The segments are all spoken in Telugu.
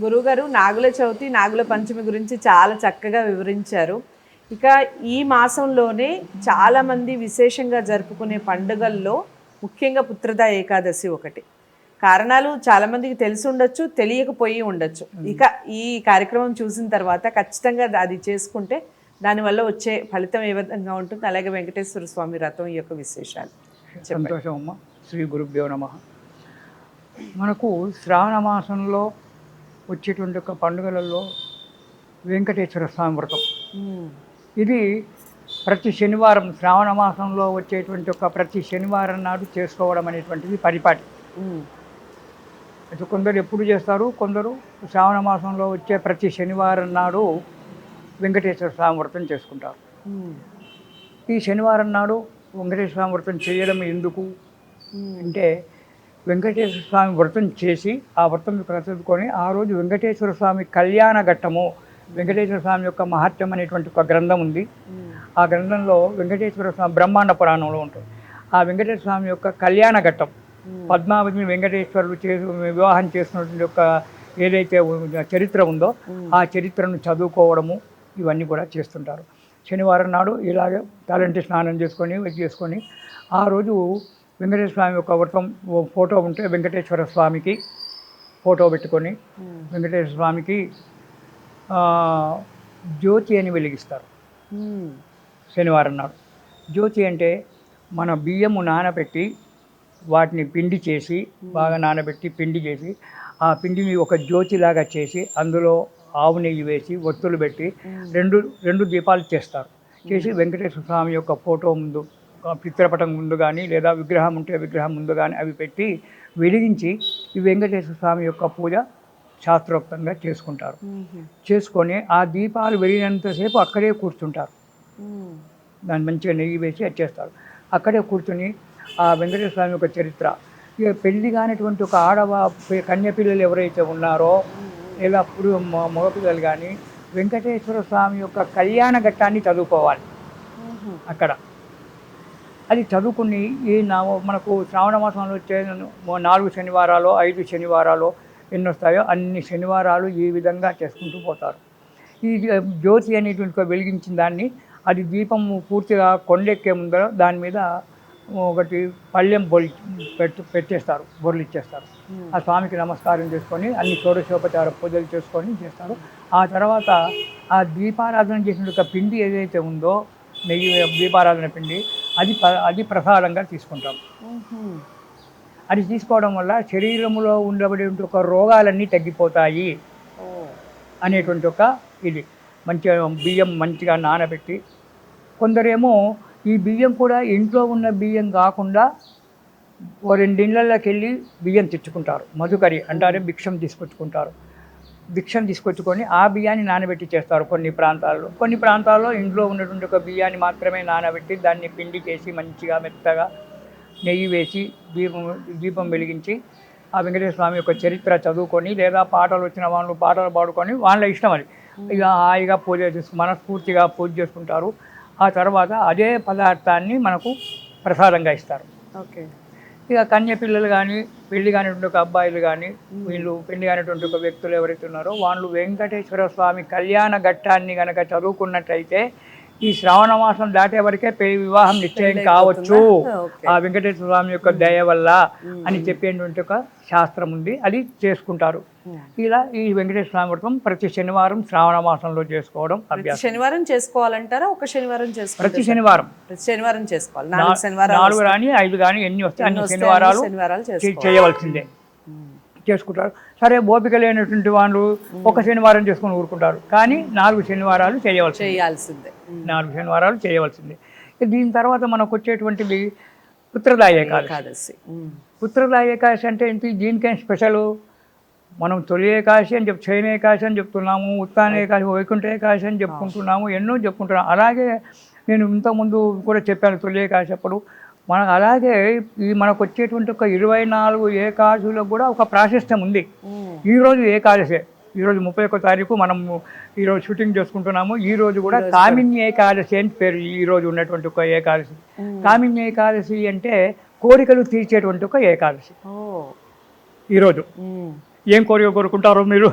గురువుగారు నాగుల చవితి నాగుల పంచమి గురించి చాలా చక్కగా వివరించారు. ఇక ఈ మాసంలోనే చాలామంది విశేషంగా జరుపుకునే పండుగల్లో ముఖ్యంగా పుత్రద ఏకాదశి ఒకటి. కారణాలు చాలామందికి తెలిసి ఉండొచ్చు తెలియకపోయి ఉండొచ్చు. ఇక ఈ కార్యక్రమం చూసిన తర్వాత ఖచ్చితంగా అది చేసుకుంటే దానివల్ల వచ్చే ఫలితం ఏ విధంగా ఉంటుంది? అలాగే వెంకటేశ్వర స్వామి రథం ఈ యొక్క విశేషాలు. సంతోషం అమ్మ. శ్రీ గురుభ్యో నమ. మనకు శ్రావణ మాసంలో వచ్చేటువంటి ఒక పండుగలలో వెంకటేశ్వర స్వామి వ్రతం ఇది ప్రతి శనివారం శ్రావణ మాసంలో వచ్చేటువంటి ఒక ప్రతి శనివారం నాడు చేసుకోవడం అనేటువంటిది పరిపాటి. అయితే కొందరు ఎప్పుడు చేస్తారు? కొందరు శ్రావణ మాసంలో వచ్చే ప్రతి శనివారం నాడు వెంకటేశ్వర స్వామి వ్రతం చేసుకుంటారు ఈ శనివారం నాడు వెంకటేశ్వర స్వామి వ్రతం చేయడం ఎందుకు? అంటే వెంకటేశ్వర స్వామి వ్రతం చేసి ఆ వ్రతం ప్రతికొని ఆ రోజు వెంకటేశ్వర స్వామి కళ్యాణ ఘట్టము వెంకటేశ్వర స్వామి యొక్క మహత్యం అనేటువంటి ఒక గ్రంథం ఉంది. ఆ గ్రంథంలో వెంకటేశ్వర స్వామి బ్రహ్మాండ పురాణంలో ఉంటుంది. ఆ వెంకటేశ్వర స్వామి యొక్క కళ్యాణ ఘట్టం ఉమ్, పద్మావతిని వెంకటేశ్వరులు చే వివాహం చేసినటువంటి యొక్క ఏదైతే చరిత్ర ఉందో ఉమ్. ఆ చరిత్రను చదువుకోవడము ఇవన్నీ కూడా చేస్తుంటారు. శనివారం నాడు ఇలాగే తలంటి స్నానం చేసుకొని చేసుకొని ఆ రోజు వెంకటేశ్వర స్వామి యొక్క వ్రతం ఓ ఫోటో ఉంటే వెంకటేశ్వర స్వామికి ఫోటో పెట్టుకొని వెంకటేశ్వర స్వామికి జ్యోతి అని వెలిగిస్తారు. శనివారం నాడు. జ్యోతి అంటే మన బియ్యము నానబెట్టి వాటిని పిండి చేసి బాగా నానబెట్టి పిండి చేసి ఆ పిండిని ఒక జ్యోతిలాగా చేసి అందులో ఆవు నెయ్యి వేసి ఒత్తులు పెట్టి రెండు రెండు దీపాలు చేస్తారు. చేసి వెంకటేశ్వర స్వామి యొక్క ఫోటో ముందు ఆ పిత్రపటం ముందు కానీ లేదా విగ్రహం ఉంటే విగ్రహం ముందు కానీ అవి పెట్టి వెలిగించి ఈ వెంకటేశ్వర స్వామి యొక్క పూజ శాస్త్రోక్తంగా చేసుకుంటారు. చేసుకొని ఆ దీపాలు వెలిగినంతసేపు అక్కడే కూర్చుంటారు. దాన్ని మంచిగా నెయ్యి వేసి వచ్చేస్తారు అక్కడే కూర్చొని ఆ వెంకటేశ్వర స్వామి యొక్క చరిత్ర ఇక పెళ్ళి కానిటువంటి ఒక ఆడవ పి- కన్య పిల్లలు ఎవరైతే ఉన్నారో లేదా అప్పుడు మగపిల్లలు కానీ వెంకటేశ్వర స్వామి యొక్క కళ్యాణ ఘట్టాన్ని చదువుకోవాలి. అక్కడ. అది చదువుకుని ఈ నా మనకు శ్రావణ మాసంలో వచ్చే నాలుగు శనివారాలు ఐదు శనివారాలు ఎన్ని వస్తాయో అన్ని శనివారాలు ఈ విధంగా చేసుకుంటూ పోతారు. ఈ జ్యోతి అనేటువంటి వెలిగించిన దాన్ని అది దీపం పూర్తిగా కొండెక్కే ముందర దాని మీద ఒకటి పళ్ళెం బొలి పెట్టు పెట్టేస్తారు బొర్లు ఇచ్చేస్తారు. ఆ స్వామికి నమస్కారం చేసుకొని అన్ని షోడశోపచార పూజలు చేసుకొని చేస్తారు. ఆ తర్వాత ఆ దీపారాధన చేసిన పిండి ఏదైతే ఉందో నెయ్యి దీపారాధన పిండి అది అది ప్రసాదంగా తీసుకుంటాం. అది తీసుకోవడం వల్ల శరీరంలో ఉండబడే ఒక రోగాలన్నీ తగ్గిపోతాయి అనేటువంటి ఒక ఇది. మంచిగా బియ్యం మంచిగా నానబెట్టి కొందరేమో ఈ బియ్యం కూడా ఇంట్లో ఉన్న బియ్యం కాకుండా ఓ రెండిళ్ళకి వెళ్ళి బియ్యం తెచ్చుకుంటారు. మధుకరి అంటారే భిక్షం తీసుకొచ్చుకుంటారు. భిక్షం తీసుకొచ్చుకొని ఆ బియ్యాన్ని నానబెట్టి చేస్తారు కొన్ని ప్రాంతాల్లో. కొన్ని ప్రాంతాల్లో ఇంట్లో ఉన్నటువంటి ఒక బియ్యాన్ని మాత్రమే నానబెట్టి దాన్ని పిండి చేసి మంచిగా మెత్తగా నెయ్యి వేసి దీపం దీపం వెలిగించి ఆ వెంకటేశ్వర స్వామి యొక్క చరిత్ర చదువుకొని లేదా పాటలు వచ్చిన వాళ్ళు పాటలు పాడుకొని వాళ్ళ ఇష్టం అది. ఇక హాయిగా పూజ చేసుకు మనస్ఫూర్తిగా పూజ చేసుకుంటారు. ఆ తర్వాత అదే పదార్థాన్ని మనకు ప్రసాదంగా ఇస్తారు. ఓకే. ఇక కన్య పిల్లలు కానీ పెళ్ళి కానిటువంటి ఒక అబ్బాయిలు కానీ వీళ్ళు పెళ్ళి కానిటువంటి ఒక వ్యక్తులు ఎవరైతే ఉన్నారో వాళ్ళు వెంకటేశ్వర స్వామి కళ్యాణ ఘట్టాన్ని కనుక చదువుకున్నట్టయితే ఈ శ్రావణ మాసం దాటే వరకే పెళ్ళి వివాహం నిశ్చయం కావచ్చు. ఆ వెంకటేశ్వర స్వామి యొక్క దయ వల్ల అని చెప్పేటువంటి ఒక శాస్త్రం ఉంది. అది చేసుకుంటారు. ఇలా ఈ వెంకటేశ్వర స్వామి వ్రతం ప్రతి శనివారం శ్రావణ మాసంలో చేసుకోవడం శనివారం చేసుకోవాలంటారా? ఒక శనివారం చేసుకోవాలి. ప్రతి శనివారం. ప్రతి శనివారం చేసుకోవాలి. నాలుగు కానీ ఐదు కానీ ఎన్ని వస్తాయి అన్ని శనివారాలు చేయవలసిందే. చేసుకుంటారు. సరే ఓపిక లేనటువంటి వాళ్ళు ఒక శనివారం చేసుకొని ఊరుకుంటారు. కానీ నాలుగు శనివారాలు చేయవలసింది. చేయాల్సిందే. నాలుగు శనివారాలు చేయవలసిందే. దీని తర్వాత మనకు వచ్చేటువంటిది పుత్రదాయ ఏకాదశి. పుత్రదాయ ఏకాదశి అంటే ఏంటి? దీనికేం స్పెషల్? మనం తొలి ఏకాదశి అని చెప్ చైన ఏకాదశి అని చెప్తున్నాము ఉత్తాన ఏకాదశి వైకుంఠ ఏకాదశి అని చెప్పుకుంటున్నాము ఎన్నో చెప్పుకుంటున్నాము అలాగే నేను ఇంతకుముందు కూడా చెప్పాను తొలి ఏకాదశి అప్పుడు. మనకు అలాగే ఈ మనకు వచ్చేటువంటి ఒక ఇరవై నాలుగు ఏకాదశులకు కూడా ఒక ప్రాశస్త్యం ఉంది. ఈరోజు ఏకాదశి. ఈరోజు ముప్పై ఒక్క తారీఖు మనం ఈరోజు షూటింగ్ చేసుకుంటున్నాము. ఈ రోజు కూడా కామిన్య ఏకాదశి అని పేరు ఈ రోజు ఉన్నటువంటి ఒక ఏకాదశి. కామిన్య ఏకాదశి అంటే కోరికలు తీర్చేటువంటి ఒక ఏకాదశి. ఈరోజు. ఏం కోరిక కోరుకుంటారో మీరు?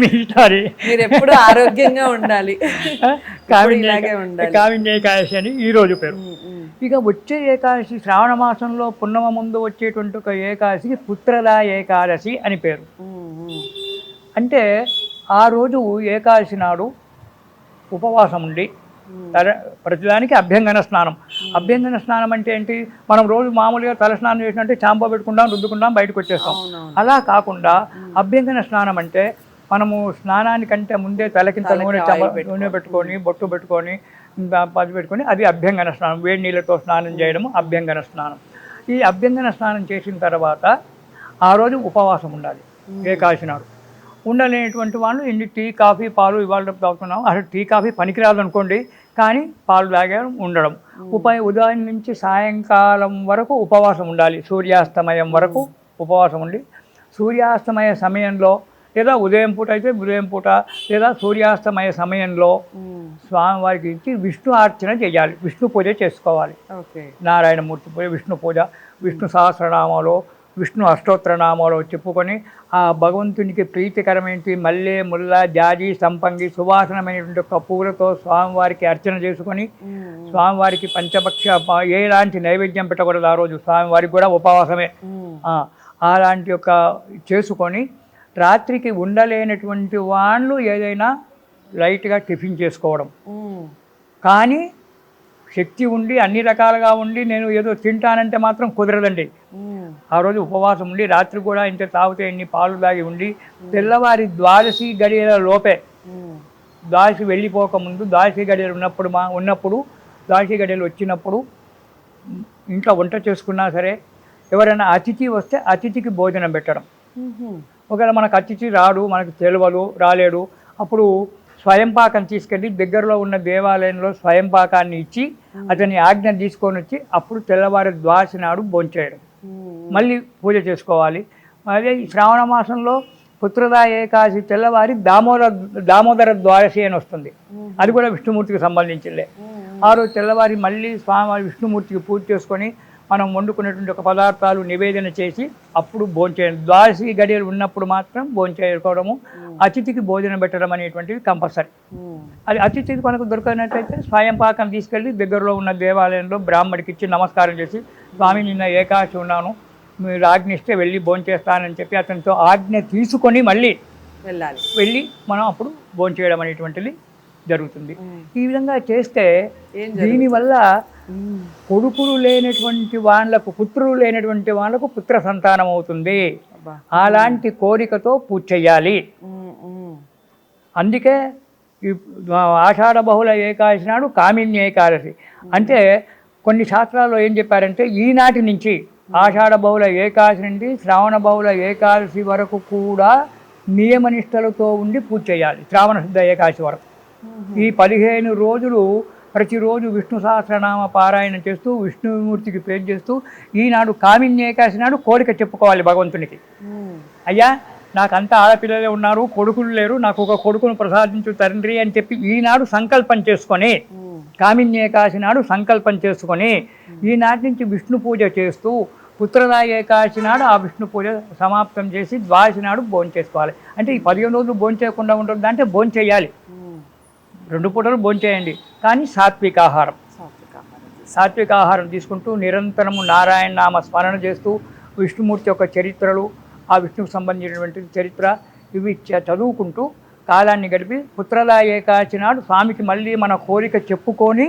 మీ ఇష్టారి మీరు ఎప్పుడు ఆరోగ్యంగా ఉండాలి. కావిన్య ఏకాదశి అని ఈ రోజు పేరు. ఇక వచ్చే ఏకాదశి శ్రావణ మాసంలో పున్నమ ముందు వచ్చేటువంటి ఒక ఏకాదశికి పుత్రద ఏకాదశి అని పేరు. అంటే ఆ రోజు ఏకాదశి నాడు ఉపవాసం ఉండి తల ప్రతిదానికి అభ్యంగన స్నానం. అభ్యంగన స్నానం అంటే ఏంటి? మనం రోజు మామూలుగా తల స్నానం చేసినట్టే చాంప పెట్టుకుంటాం రుద్దుకుంటాం బయటకు వచ్చేస్తాం. అలా కాకుండా అభ్యంగన స్నానం అంటే మనము స్నానానికంటే ముందే తలకింత తలకి నూనె. నూనె పెట్టుకొని బొట్టు పెట్టుకొని పది పెట్టుకొని అది అభ్యంగన స్నానం. వేడి నీళ్ళతో స్నానం చేయడం అభ్యంగన స్నానం. ఈ అభ్యంగన స్నానం చేసిన తర్వాత ఆ రోజు ఉపవాసం ఉండాలి. ఏకాదశి నాడు. ఉండలేనటువంటి వాళ్ళు ఇన్ని టీ కాఫీ పాలు ఇవాళ తాగుతున్నాం అసలు టీ కాఫీ పనికిరాదు అనుకోండి. కానీ పాలు తాగే ఉండడం. ఉప ఉదయం నుంచి సాయంకాలం వరకు ఉపవాసం ఉండాలి. సూర్యాస్తమయం వరకు ఉపవాసం ఉండి. సూర్యాస్తమయ సమయంలో లేదా ఉదయం పూట అయితే ఉదయం పూట లేదా సూర్యాస్తమయ సమయంలో. స్వామివారికి ఇచ్చి విష్ణు అర్చన చేయాలి. విష్ణు పూజ చేసుకోవాలి. ఓకే. నారాయణమూర్తి పూజ విష్ణు పూజ విష్ణు సహస్రనామాలో విష్ణు అష్టోత్తర నామాలో చెప్పుకొని ఆ భగవంతునికి ప్రీతికరమైన మల్లె ముల్ల జాజి సంపంగి సువాసనమైనటువంటి ఒక పూలతో స్వామివారికి అర్చన చేసుకొని స్వామివారికి పంచభక్ష ఎలాంటి నైవేద్యం పెట్టకూడదు ఆ రోజు. స్వామివారికి కూడా ఉపవాసమే. అలాంటి యొక్క చేసుకొని రాత్రికి ఉండలేనటువంటి వాళ్ళు ఏదైనా లైట్గా టిఫిన్ చేసుకోవడం. కానీ శక్తి ఉండి అన్ని రకాలుగా ఉండి నేను ఏదో తింటానంటే మాత్రం కుదరదండి. ఆ రోజు ఉపవాసం ఉండి రాత్రి కూడా ఇంత తాగితే ఇన్ని పాలు తాగి ఉండి తెల్లవారి ద్వాదశి గడియల లోపే. ద్వాదశి వెళ్ళిపోకముందు ద్వాదశి గడియలు ఉన్నప్పుడు మా ఉన్నప్పుడు ద్వాదశి గడియలు వచ్చినప్పుడు ఇంట్లో వంట చేసుకున్నా సరే ఎవరైనా అతిథి వస్తే అతిథికి భోజనం పెట్టడం. ఒకవేళ మనకు అతిథి రాడు మనకు తెలియదు రాలేడు అప్పుడు స్వయంపాకం తీసుకెళ్ళి దగ్గరలో ఉన్న దేవాలయంలో స్వయంపాకాన్ని ఇచ్చి అతని ఆజ్ఞ తీసుకొని వచ్చి అప్పుడు తెల్లవారి ద్వాసి నాడు భోంచేయడం. మళ్ళీ పూజ చేసుకోవాలి. అదే శ్రావణ మాసంలో పుత్రదా ఏకాదశి తెల్లవారి దామోదర దామోదర ద్వాదశి అని వస్తుంది. అది కూడా విష్ణుమూర్తికి సంబంధించిందే. ఆ రోజు తెల్లవారి మళ్ళీ స్వామివారి విష్ణుమూర్తికి పూజ చేసుకొని మనం వండుకునేటువంటి ఒక పదార్థాలు నివేదన చేసి అప్పుడు భోంచేయడం ద్వాదశి గడియలు ఉన్నప్పుడు మాత్రం భోంచేసుకోవడము అతిథికి భోజనం పెట్టడం అనేటువంటివి కంపల్సరీ. అది అతిథికి మనకు దొరకనట్టయితే స్వయం పాకం తీసుకెళ్ళి దగ్గరలో ఉన్న దేవాలయంలో బ్రాహ్మడికి ఇచ్చి నమస్కారం చేసి స్వామి నిన్న ఏకాశి ఉన్నాను మీరు ఆజ్ఞ ఇస్తే వెళ్ళి భోంచేస్తానని చెప్పి అతనితో ఆజ్ఞ తీసుకొని మళ్ళీ వెళ్ళాలి వెళ్ళి మనం అప్పుడు భోంచేయడం అనేటువంటిది జరుగుతుంది. ఈ విధంగా చేస్తే దీనివల్ల. కొడుకులు లేనటువంటి వాళ్ళకు పుత్రులు లేనటువంటి వాళ్ళకు పుత్ర సంతానం అవుతుంది. అలాంటి కోరికతో పూజ చేయాలి. అందుకే ఆషాఢ బహుళ ఏకాదశి నాడు కామిన్య ఏకాదశి. అంటే కొన్ని శాస్త్రాల్లో ఏం చెప్పారంటే ఈనాటి నుంచి ఆషాఢ బహుళ ఏకాదశి నుండి శ్రావణ బహుళ ఏకాదశి వరకు కూడా నియమనిష్టలతో ఉండి పూజ చేయాలి. శ్రావణ శుద్ధ ఏకాదశి వరకు. ఈ పదిహేను రోజులు ప్రతిరోజు విష్ణు సహస్రనామ పారాయణం చేస్తూ విష్ణుమూర్తికి పేరు చేస్తూ ఈనాడు కామిన్య ఏకాదశి నాడు కోరిక చెప్పుకోవాలి భగవంతునికి ఉమ్. అయ్యా నాకు అంత ఆడపిల్లలే ఉన్నారు కొడుకులు లేరు నాకు ఒక కొడుకును ప్రసాదించు తండ్రి అని చెప్పి ఈనాడు సంకల్పం చేసుకొని ఉమ్. కామిన్య ఏకాశి నాడు సంకల్పం చేసుకొని ఈనాటి నుంచి విష్ణు పూజ చేస్తూ పుత్రదా ఏకాశి నాడు ఆ విష్ణు పూజ సమాప్తం చేసి ద్వాదశి నాడు భోజనం చేసుకోవాలి అంటే ఈ పదిహేను రోజులు భోజనం చేయకుండా ఉంటుంది అంటే భోజనం చేయాలి ఉమ్. రెండు పూటలు భోజనం చేయండి. కానీ సాత్విక ఆహారం. సాత్విక ఆహారం తీసుకుంటూ నిరంతరము నారాయణ నామ స్మరణ చేస్తూ విష్ణుమూర్తి యొక్క చరిత్రలు ఆ విష్ణుకు సంబంధించినటువంటి చరిత్ర ఇవి చ- చదువుకుంటూ కాలాన్ని గడిపి పుత్రదా ఏకాచి నాడు స్వామికి మళ్ళీ మన కోరిక చెప్పుకొని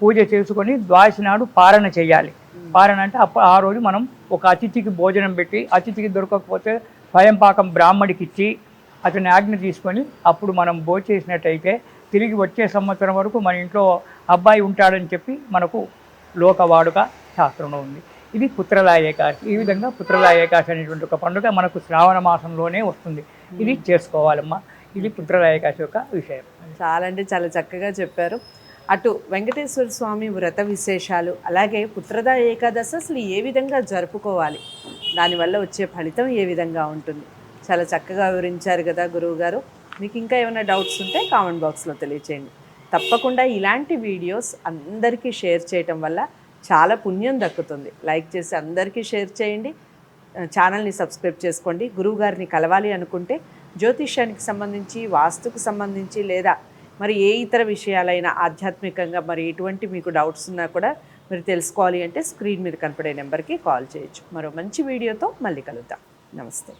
పూజ చేసుకొని ద్వాదశి నాడు పారణ చేయాలి. పారణ అంటే అప్పుడు ఆ రోజు మనం ఒక అతిథికి భోజనం పెట్టి అతిథికి దొరకకపోతే స్వయం పాకం బ్రాహ్మడికి ఇచ్చి అతని ఆజ్ఞ తీసుకొని అప్పుడు మనం భోజేసినట్టయితే తిరిగి వచ్చే సంవత్సరం వరకు మన ఇంట్లో అబ్బాయి ఉంటాడని చెప్పి మనకు లోకవాడుక శాస్త్రంలో ఉంది. ఇది పుత్రదా ఏకాదశి ఈ విధంగా పుత్రదా ఏకాదశి అనేటువంటి ఒక పండుగ మనకు శ్రావణ మాసంలోనే వస్తుంది. ఇది చేసుకోవాలమ్మా. ఇది పుత్రదా ఏకాదశి యొక్క విషయం. చాలా అంటే చాలా చక్కగా చెప్పారు. అటు వెంకటేశ్వర స్వామి వ్రత విశేషాలు అలాగే పుత్రద ఏకాదశి అసలు ఏ విధంగా జరుపుకోవాలి దానివల్ల వచ్చే ఫలితం ఏ విధంగా ఉంటుంది? చాలా చక్కగా వివరించారు కదా గురువు గారు మీకు ఇంకా ఏమైనా డౌట్స్ ఉంటే కామెంట్ బాక్స్లో తెలియచేయండి. తప్పకుండా ఇలాంటి వీడియోస్ అందరికీ షేర్ చేయటం వల్ల చాలా పుణ్యం దక్కుతుంది. లైక్ చేసి అందరికీ షేర్ చేయండి. ఛానల్ని సబ్స్క్రైబ్ చేసుకోండి. గురువు గారిని కలవాలి అనుకుంటే జ్యోతిష్యానికి సంబంధించి వాస్తుకు సంబంధించి లేదా మరి ఏ ఇతర విషయాలైనా ఆధ్యాత్మికంగా మరి ఎటువంటి మీకు డౌట్స్ ఉన్నా కూడా మీరు తెలుసుకోవాలి అంటే స్క్రీన్ మీద కనపడే నెంబర్కి కాల్ చేయొచ్చు. మరో మంచి వీడియోతో మళ్ళీ కలుద్దాం. నమస్తే.